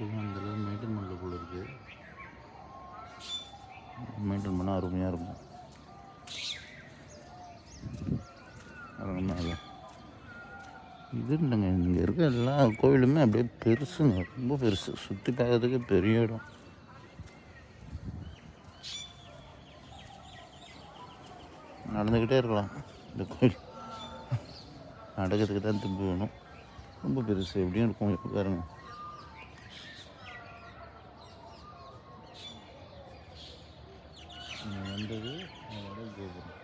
பார்த்துருக்கோம் அந்தளவு மெயின்டைன் பண்ணல போல் இருக்குது மெயின்டைன் பண்ணால் அருமையாக இருக்கும். அதனால இது இல்லைங்க இங்கே இருக்க எல்லா கோவிலுமே அப்படியே பெருசுங்க. ரொம்ப பெருசு. சுற்றி பார்க்கறதுக்கு பெரிய இடம். நடந்துக்கிட்டே இருக்கலாம். இந்த கோயில் நடக்கிறதுக்கு தான் திரும்பி வேணும். ரொம்ப பெருசு. எப்படியும் இருக்கும். பாருங்கள் Şimdi bir numara gezelim.